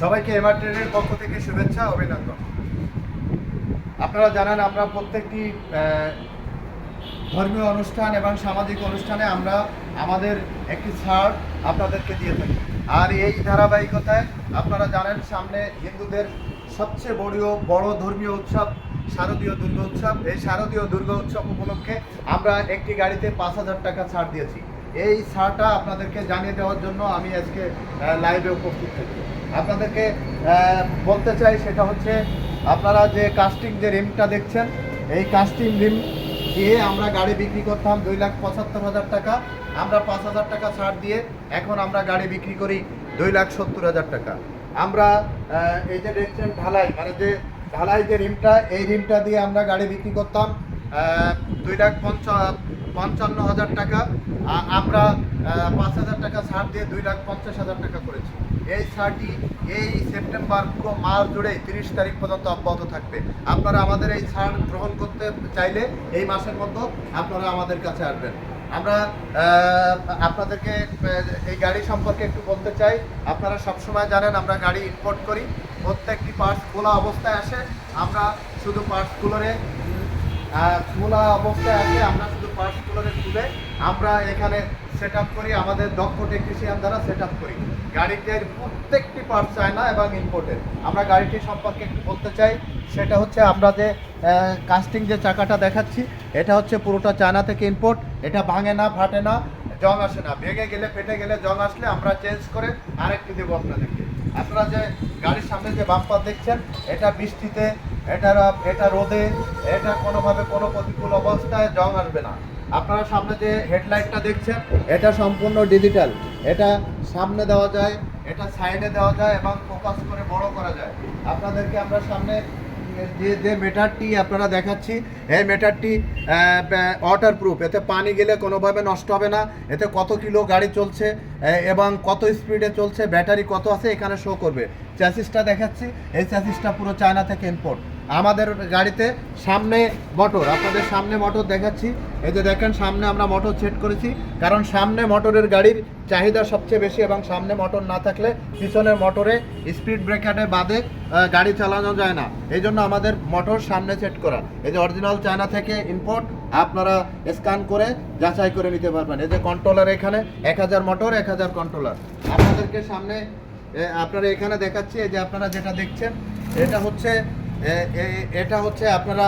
সবাইকে এমআর ট্রেনের পক্ষ থেকে শুভেচ্ছা, অভিনন্দন। আপনারা জানেন, আমরা প্রত্যেকটি ধর্মীয় অনুষ্ঠান এবং সামাজিক অনুষ্ঠানে আমরা আমাদের একটি ছাড় আপনাদেরকে দিয়ে থাকি। আর এই ধারাবাহিকতায় আপনারা জানেন, সামনে হিন্দুদের সবচেয়ে বড় বড় ধর্মীয় উৎসব, শারদীয় দুর্গা উৎসব এই শারদীয় দুর্গা উৎসব উপলক্ষে আমরা একটি গাড়িতে পাঁচ হাজার টাকা ছাড় দিয়েছি। এই ছাড়টা আপনাদেরকে জানিয়ে দেওয়ার জন্য আমি আজকে লাইভে উপস্থিত থাকি। আপনাদেরকে বলতে চাই সেটা হচ্ছে, আপনারা যে কাস্টিং যে রিমটা দেখছেন, এই কাস্টিং রিম দিয়ে আমরা গাড়ি বিক্রি করতাম দুই লাখ পঁচাত্তর হাজার টাকা। আমরা পাঁচ হাজার টাকা ছাড় দিয়ে এখন আমরা গাড়ি বিক্রি করি দুই লাখ সত্তর হাজার টাকা। আমরা এই যে দেখছেন ঢালাই মানে যে ঢালাই যে রিমটা, এই রিমটা দিয়ে আমরা গাড়ি বিক্রি করতাম দুই লাখ পঞ্চা- পঞ্চান্ন হাজার টাকা আমরা পাঁচ হাজার টাকা ছাড় দিয়ে দুই লাখ পঞ্চাশ হাজার টাকা করেছি। এই ছাড়টি এই সেপ্টেম্বর পুরো মাস জুড়ে তিরিশ তারিখ পর্যন্ত অব্যাহত থাকবে। আপনারা আমাদের এই ছাড় গ্রহণ করতে চাইলে এই মাসের মধ্যে আপনারা আমাদের কাছে আসবেন। আমরা আপনাদেরকে এই গাড়ি সম্পর্কে একটু বলতে চাই। আপনারা সবসময় জানেন আমরা গাড়ি ইম্পোর্ট করি। প্রত্যেকটি পার্টস খোলা অবস্থায় আসে। আমরা শুধু পার্টসগুলোরে খোলা অবস্থায় আসে। আমরা শুধু পার্টসগুলোরে তুলে আমরা এখানে সেট করি, আমাদের দক্ষ টেকনিশিয়ান দ্বারা সেট করি। গাড়িটির প্রত্যেকটি পার্টস চায়না এবং ইম্পোর্টেড আমরা গাড়িটি সম্পর্কে একটু বলতে চাই, সেটা হচ্ছে আমরা যে কাস্টিং যে চাকাটা দেখাচ্ছি, এটা হচ্ছে পুরোটা চায়না থেকে ইম্পোর্ট এটা ভাঙে না, ফাটে না, জং আসে না। ভেঙে গেলে, ফেটে গেলে জং আসলে আমরা চেঞ্জ করে আরেকটি দেবো আপনাদেরকে। আপনারা যে গাড়ির সামনে যে বাম্পার দেখছেন, এটা বৃষ্টিতে এটা এটা রোদে, এটা কোনোভাবে কোনো প্রতিকূল অবস্থায় জং আসবে না। আপনারা সামনে যে হেডলাইটটা দেখছেন, এটা সম্পূর্ণ ডিজিটাল। এটা সামনে দেওয়া যায়, এটা সাইডে দেওয়া যায় এবং ফোকাস করে বড় করা যায়। আপনাদেরকে আমরা সামনে যে যে মেটারটি আপনারা দেখাচ্ছি, এই মেটারটি ওয়াটার প্রুফ এতে পানি গেলে কোনোভাবে নষ্ট হবে না। এতে কত কিলো গাড়ি চলছে এবং কত স্পিডে চলছে, ব্যাটারি কত আছে, এখানে শো করবে। চ্যাসিসটা দেখাচ্ছি। এই চ্যাসিসটা পুরো চায়না থেকে ইম্পোর্ট আমাদের গাড়িতে সামনে মোটর আপনাদের সামনে মোটর দেখাচ্ছি। এই যে দেখেন, সামনে আমরা মোটর সেট করেছি, কারণ সামনে মোটরের গাড়ির চাহিদা সবচেয়ে বেশি এবং সামনে মোটর না থাকলে পিছনের মোটরে স্পিড ব্রেকারে বাদে গাড়ি চালানো যায় না। এই জন্য আমাদের মোটর সামনে সেট করা। এই যে অরিজিনাল চায়না থেকে ইম্পোর্ট আপনারা স্ক্যান করে যাচাই করে নিতে পারবেন। এই যে কন্ট্রোলার এখানে, এক হাজার মোটর এক হাজার কন্ট্রোলার আপনাদেরকে সামনে আপনারা এখানে দেখাচ্ছি, এই যে আপনারা যেটা দেখছেন, এটা হচ্ছে এটা হচ্ছে আপনারা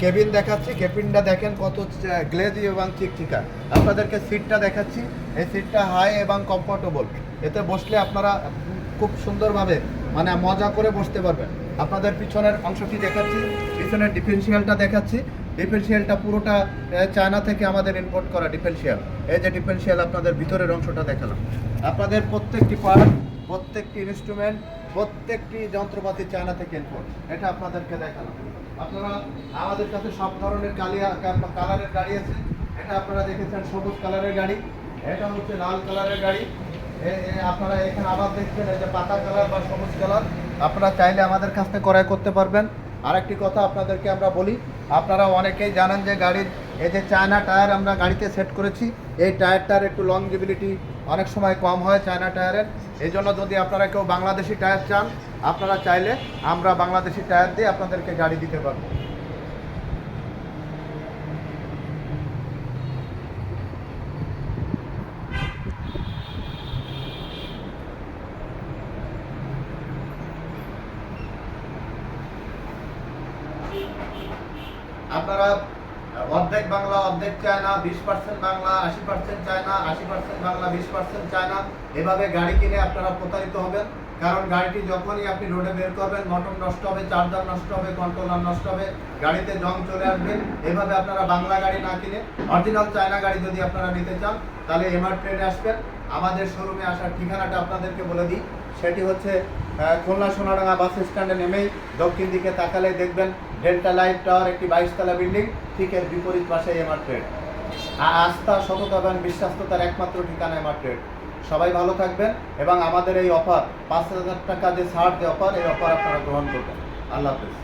কেবিন দেখাচ্ছি, কেবিনটা দেখেন কত গ্লেজি এবং চিকচিকা। আপনাদেরকে সিটটা দেখাচ্ছি, এই সিটটা হাই এবং কমফোর্টেবল এতে বসলে আপনারা খুব সুন্দরভাবে মানে মজা করে বসতে পারবেন। আপনাদের পিছনের অংশটি দেখাচ্ছি, পিছনের ডিফেন্সিয়ালটা দেখাচ্ছি। ডিফেন্সিয়ালটা পুরোটা চায়না থেকে আমাদের ইম্পোর্ট করা ডিফেন্সিয়াল এই যে ডিফেন্সিয়াল আপনাদের ভিতরের অংশটা দেখালাম। আপনাদের প্রত্যেকটি পার্ট প্রত্যেকটি ইনস্ট্রুমেন্ট প্রত্যেকটি যন্ত্রপাতি চায়না থেকে ইম্পোর্ট এটা আপনাদেরকে দেখালাম। আপনারা আমাদের কাছে সব ধরনের কালিয়া কালারের গাড়ি আছে। এটা আপনারা দেখেছেন, সবুজ কালারের গাড়ি। এটা হচ্ছে লাল কালারের গাড়ি। আপনারা এখানে আবার দেখছেন, এই যে পাতা কালার বা সবুজ কালার। আপনারা চাইলে আমাদের কাছ থেকে ক্রয় করতে পারবেন। আরেকটি কথা আপনাদেরকে আমরা বলি, আপনারা অনেকেই জানেন যে গাড়ির এই যে চায়না টায়ার আমরা গাড়িতে সেট করেছি, এই টায়ারটার একটু লংজিবিলিটি অনেক সময় কম হয় চায়না টায়ারের। এই জন্য যদি আপনারা কেউ বাংলাদেশি টায়ার চান, আপনারা চাইলে আমরা বাংলাদেশি টায়ার দিয়ে আপনাদেরকে গাড়ি দিতে পারব। আপনারা অর্ধেক বাংলা, অর্ধেক চায়না, বিশ পার্সেন্ট বাংলা, আশি পার্সেন্ট চায়না, আশি পার্সেন্ট বাংলা, বিশ পার্সেন্ট চায়না। এভাবে গাড়ি কিনে আপনারা প্রতারিত হবেন। কারণ গাড়িটি যখনই আপনি রোডে বের করবেন মোটর নষ্ট হবে চার্জার নষ্ট হবে কন্ট্রোলার নষ্ট হবে, গাড়িতে জং চলে আসবে। এভাবে আপনারা বাংলা গাড়ি না কিনে অরিজিনাল চায়না গাড়ি যদি আপনারা নিতে চান, তাহলে এমআর ট্রেনে আসবেন। আমাদের শোরুমে আসার ঠিকানাটা আপনাদেরকে বলে দিই। সেটি হচ্ছে খুলনা সোনাডাঙ্গা বাস স্ট্যান্ডে নেমেই দক্ষিণ দিকে তাকালে দেখবেন ডেল্টা লাইফ টাওয়ার একটি বাইশতলা বিল্ডিং, ঠিক এর বিপরীত পাশে এমআর ট্রেড আস্থা, সততা এবং বিশ্বাস্ততার একমাত্র ঠিকানা এমআর ট্রেড সবাই ভালো থাকবেন এবং আমাদের এই অফার পাঁচ হাজার টাকা যে ছাড় যে অফার, এই অফার আপনারা গ্রহণ করবেন। আল্লাহ হাফেজ।